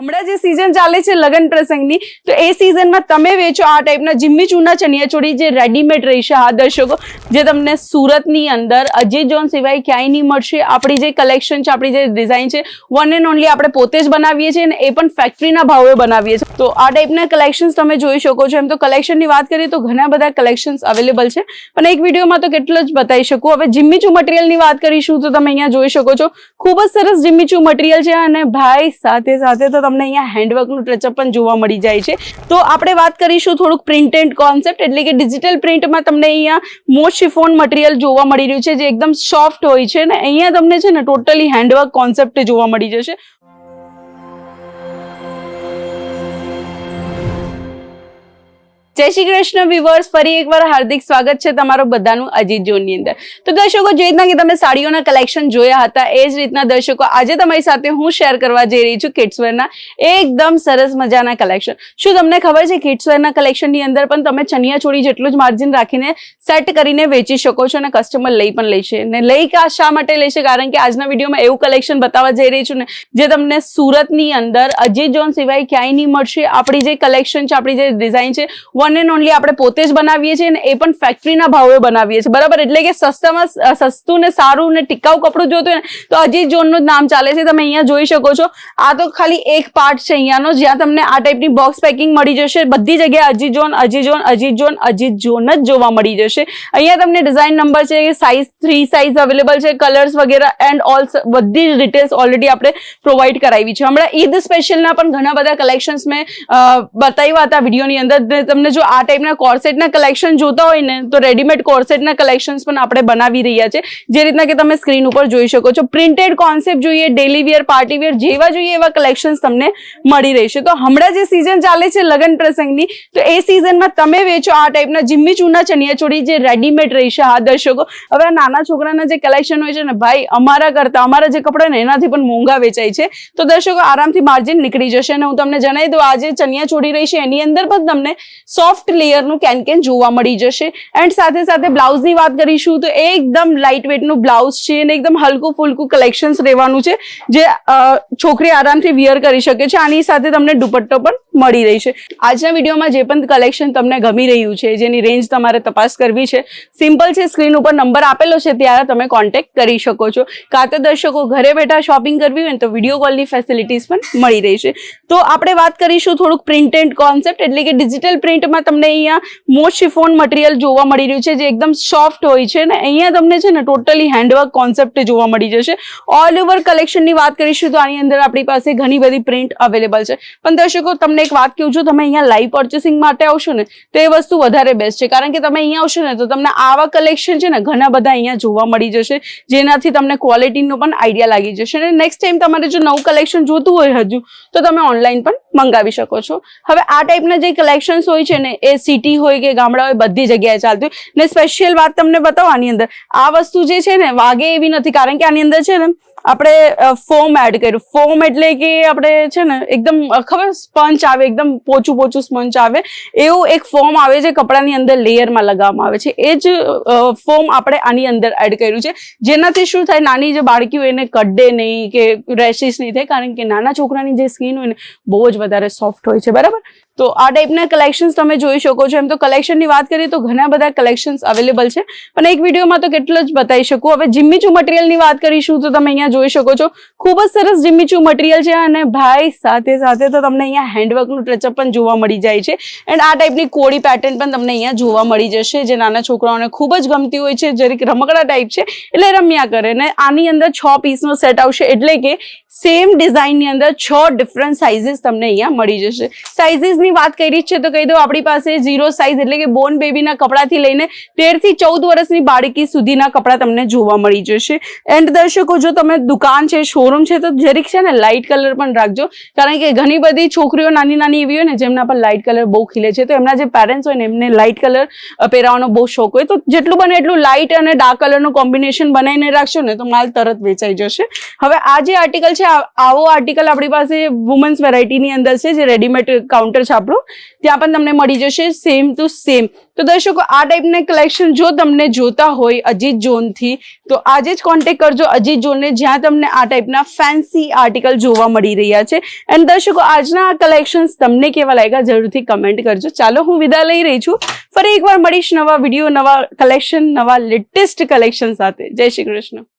હમણાં જે સિઝન ચાલે છે લગ્ન પ્રસંગની, તો એ સિઝનમાં તમે વેચો આ ટાઈપના જીમ્મી ચૂના ચણિયાચોળી જે રેડીમેડ રહેશે આ દર્શકો, જે તમને સુરતની અંદર અજય જોન સિવાય ક્યાંય નહીં મળશે. આપણી જે કલેક્શન છે, આપણી જે ડિઝાઇન છે વન એન્ડ ઓનલી આપણે પોતે જ બનાવીએ છીએ અને એ પણ ફેક્ટરીના ભાવે બનાવીએ છીએ. તો આ ટાઈપના કલેક્શન્સ તમે જોઈ શકો છો. એમ તો કલેક્શનની વાત કરીએ તો ઘણા બધા કલેક્શન્સ અવેલેબલ છે. પણ એક વિડીયોમાં તો કેટલું જ બતાવી શકું. હવે જીમ્મીચુ મટીરિયલની વાત કરીશું તો તમે અહીંયા જોઈ શકો છો. ખૂબ જ સરસ જીમ્મીચુ મટીરિયલ છે અને ભાઈ, સાથે સાથે તો તમને અહીંયા હેન્ડવર્કનું ટચઅપ પણ જોવા મળી જાય છે. તો આપણે વાત કરીશું થોડુંક પ્રિન્ટ કોન્સેપ્ટ એટલે કે ડિજિટલ પ્રિન્ટમાં તમને અહીંયા મોસ્ટ શિફોન મટીરિયલ જોવા મળી રહ્યું છે, જે એકદમ સોફ્ટ હોય છે ને, અહીંયા તમને છે ને ટોટલી હેન્ડવર્ક કોન્સેપ્ટ જોવા મળી જશે. જય શ્રી કૃષ્ણ વિવર્સ ફરી એકવાર હાર્દિક સ્વાગત છે તમારું બધાનું અજીત જોનની અંદર. તો દર્શકો, જે રીતના કે તમે સાડીઓના કલેક્શન જોયા હતા, એ જ રીતના દર્શકો, આજે તમારી સાથે હું શેર કરવા જઈ રહી છું કિડ્સવેરના એકદમ સરસ મજાના કલેક્શન શું તમને ખબર છે કિડ્સવેરના કલેક્શનની અંદર પણ તમે ચણિયા ચોળી જેટલું જ માર્જિન રાખીને સેટ કરીને વેચી શકો છો અને કસ્ટમર લઈ પણ લેશે ને લઈ કા શા માટે લેશે કારણ કે આજના વિડીયોમાં એવું કલેક્શન બતાવવા જઈ રહી છું ને, જે તમને સુરતની અંદર અજીત જોન સિવાય ક્યાંય નહીં મળશે. આપણી જે કલેક્શન છે, આપણી જે ડિઝાઇન છે વન એન્ડ ઓનલી આપણે પોતે જ બનાવીએ છીએ અને એ પણ ફેક્ટરીના ભાવે બનાવીએ છીએ. બરાબર? એટલે કે સસ્તામાં સસ્તું ને સારું ને ટિકાઉ કપડું જોતું ને, તો અજીત જોનનું જ નામ ચાલે છે. તમે અહીંયા જોઈ શકો છો. આ તો ખાલી એક પાર્ટ છે અહીંયાનો. જ્યાં તમને આ ટાઈપની બોક્સ પેકિંગ મળી જશે. બધી જગ્યાએ Ajit zone Ajit zone Ajit zone Ajit zone જ જોવા મળી જશે. અહીંયા તમને ડિઝાઇન નંબર છે સાઇઝ થ્રી સાઇઝ અવેલેબલ છે કલર્સ વગેરે એન્ડ ઓલ બધી ડિટેલ્સ ઓલરેડી આપણે પ્રોવાઈડ કરાવી છે. હમણાં ઈદ સ્પેશિયલના પણ ઘણા બધા કલેક્શન્સ મેં બતાવ્યા હતા વિડીયોની અંદર. ને તમને જો આ ટાઈપના કોર્સેટના કલેક્શન જોતા હોય ને, તો રેડીમેડ કોર્સેટના કલેક્શન્સ પણ આપણે બનાવી રહ્યા છે. જે રીતના કે તમે સ્ક્રીન ઉપર જોઈ શકો છો. પ્રિન્ટેડ કોન્સેપ્ટ જોઈએ ડેલી વિયર પાર્ટી જેવા જોઈએ એવા કલેક્શન્સ તમને મળી રહેશે. તો હમણાં જે સિઝન ચાલે છે લગ્ન પ્રસંગની, તો એ સિઝનમાં તમે વેચો આ ટાઈપના જીમ્મી ચૂના ચણિયાચોળી જે રેડીમેડ રહેશે, હા, દર્શકો. હવે આ નાના છોકરાના જે કલેક્શન હોય છે ને, ભાઈ, અમારા કરતા, અમારા જે કપડા ને, એનાથી પણ મોંઘા વેચાય છે. તો દર્શકો, આરામથી માર્જિન નીકળી જશે અને હું તમને જણાવી દઉં, આ જે ચણિયાચોળી રહી છે એની અંદર પણ તમને સોફ્ટ લેયરનું કેન કેન જોવા મળી જશે. એન્ડ સાથે સાથે બ્લાઉઝની વાત કરીશું તો એકદમ લાઇટ વેટનું બ્લાઉઝ છે અને એકદમ હલકું ફૂલકું કલેક્શન્સ રહેવાનું છે, જે છોકરી આરામથી વિયર કરી શકે છે. આની સાથે તમને દુપટ્ટો પણ મળી રહી છે. આજના વિડીયોમાં જે પણ કલેક્શન તમને ગમી રહ્યું છે, જેની રેન્જ તમારે તપાસ કરવી છે સિમ્પલ છે સ્ક્રીન ઉપર નંબર આપેલો છે, ત્યારે તમે કોન્ટેક્ટ કરી શકો છો. કાં તો દર્શકો ઘરે બેઠા શોપિંગ કરવી હોય તો વીડિયો કોલની ફેસિલિટીઝ પણ મળી રહી છે. તો આપણે વાત કરીશું થોડુંક પ્રિન્ટ એન્ડ કોન્સેપ્ટ એટલે કે ડિજિટલ પ્રિન્ટમાં તમને અહીંયા મોસ્ટ શિફોન મટીરિયલ જોવા મળી રહ્યું છે, જે એકદમ સોફ્ટ હોય છે ને, અહીંયા તમને છે ને ટોટલી હેન્ડવર્ક કોન્સેપ્ટ જોવા મળી જશે. ઓલ ઓવર કલેક્શનની વાત કરીશું તો આની અંદર આપણી પાસે ઘણી બધી પ્રિન્ટ અવેલેબલ છે. પણ દર્શકો, તમને એક વાત કહું છું, તમે અહીંયા લાઈવ પર્ચેસિંગ માટે આવશો ને, તો એ વસ્તુ વધારે બેસ્ટ છે. કારણ કે તમે અહીંયા આવશો ને, તો તમને આવા કલેક્શન છે ને, ઘણા બધા અહીંયા જોવા મળી જશે, જેનાથી તમને ક્વોલિટીનો પણ આઈડિયા લાગી જશે. અને નેક્સ્ટ ટાઈમ તમારે જો નવું કલેક્શન જોતું હોય હજુ, તો તમે ઓનલાઈન પણ મંગાવી શકો છો. હવે આ ટાઈપના જે કલેક્શન્સ હોય છે ને એ સિટી હોય કે ગામડા હોય, બધી જગ્યાએ ચાલતું હોય. ને સ્પેશિયલ વાત તમને બતાવો આની અંદર. આ વસ્તુ જે છે ને, વાગે એવી નથી. કારણ કે આની અંદર છે ને, આપણે ફોમ એડ કર્યું. ફોમ એટલે કે આપણે છે ને, એકદમ ખબર? સ્પંચ આવે, એકદમ પોચું પોચું સ્પંચ આવે. એવું એક ફોમ આવે છે કપડાની અંદર લેયરમાં લગાવવામાં આવે છે. એ જ ફોમ આપણે આની અંદર એડ કર્યું છે. જેનાથી શું થાય, નાની જે બાળકી હોય એને કડે નહીં કે રેશિસ નહીં થાય. કારણ કે નાના છોકરાની જે સ્કિન હોય ને, બહુ જ વધારે સોફ્ટ હોય છે. બરાબર? તો આ ટાઈપના કલેક્શન્સ તમે જોઈ શકો છો. એમ તો કલેક્શનની વાત કરીએ તો ઘણા બધા કલેક્શન્સ અવેલેબલ છે. પણ એક વિડીયોમાં તો કેટલું જ બતાવી શકું. હવે જીમ્મીચુ મટીરિયલની વાત કરીશું તો તમે અહીંયા જોઈ શકો છો. ખૂબ જ સરસ જીમ્મીચુ મટીરિયલ છે અને ભાઈ, સાથે સાથે તો તમને અહીંયા હેન્ડવર્કનું ટચઅપ પણ જોવા મળી જાય છે. એન્ડ આ ટાઈપની કોળી પેટર્ન પણ તમને અહીંયા જોવા મળી જશે. જે નાના છોકરાઓને ખૂબ જ ગમતી હોય છે. જરીક રમકડા ટાઈપ છે. એટલે રમ્યા કરે. ને આની અંદર છ પીસનો સેટ આવશે. એટલે કે સેમ ડિઝાઇનની અંદર છ ડિફરન્ટ સાઇઝીસ તમને અહીંયા મળી જશે. સાઇઝીસની વાત કરી છે, તો કહી દઉં આપણી પાસે ઝીરો સાઇઝ એટલે કે બોર્ન બેબીના કપડાથી લઈને તેરથી ચૌદ વર્ષની બાળકી સુધીના કપડાં તમને જોવા મળી જશે. એન્ડ દર્શકો, જો તમે દુકાન છે શોરૂમ છે, તો જરીક છે ને લાઇટ કલર પણ રાખજો. કારણ કે ઘણી બધી છોકરીઓ નાની નાની એવી હોય ને જેમના પર લાઇટ કલર બહુ ખીલે છે, તો એમના જે પેરેન્ટ્સ હોય ને, એમને લાઇટ કલર પહેરાવાનો બહુ શોખ હોય. તો જેટલું બને એટલું લાઇટ અને ડાર્ક કલરનું કોમ્બિનેશન બનાવીને રાખશો ને, તો માલ તરત વેચાઈ જશે. હવે આ જે આર્ટિકલ છે આવો આર્ટિકલ આપણી પાસે વુમન્સ વેરાયટીની અંદર છે, જે રેડીમેડ કાઉન્ટર છે આપણું. ત્યાં પણ તમને મળી જશે સેમ ટુ સેમ તો દર્શકો, આ ટાઈપના કલેક્શન જો તમને જોતા હોય અજીત ઝોનથી તો આજે જ કોન્ટેક કરજો અજીત ઝોનને જ્યાં તમને આ ટાઈપના ફેન્સી આર્ટિકલ જોવા મળી રહ્યા છે. એન્ડ દર્શકો, આજના આ કલેક્શન્સ તમને કેવા લાગ્યા, જરૂરથી કમેન્ટ કરજો. ચાલો, હું વિદા લઈ રહી છું. ફરી એકવાર મળીશ નવા વીડિયો નવા કલેક્શન નવા લેટેસ્ટ કલેક્શન સાથે. જય શ્રી કૃષ્ણ.